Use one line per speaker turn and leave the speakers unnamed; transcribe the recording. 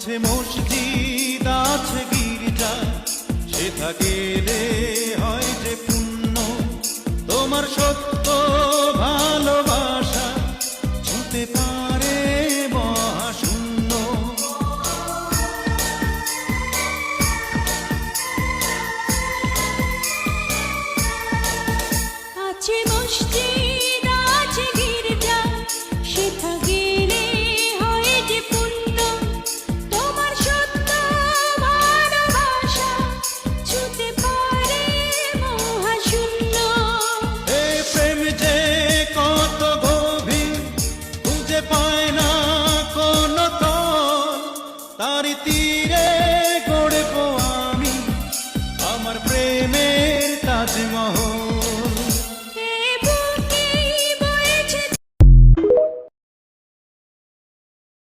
আছে মসজিদ, আছে গির্জা। সেটা গেলে হয় যে পুণ্য। তোমার সত্য ভালোবাসা ছুতে পারে মহাশূন্য।
আছে তার তীরে গড়ব আমি।
আমার প্রেমে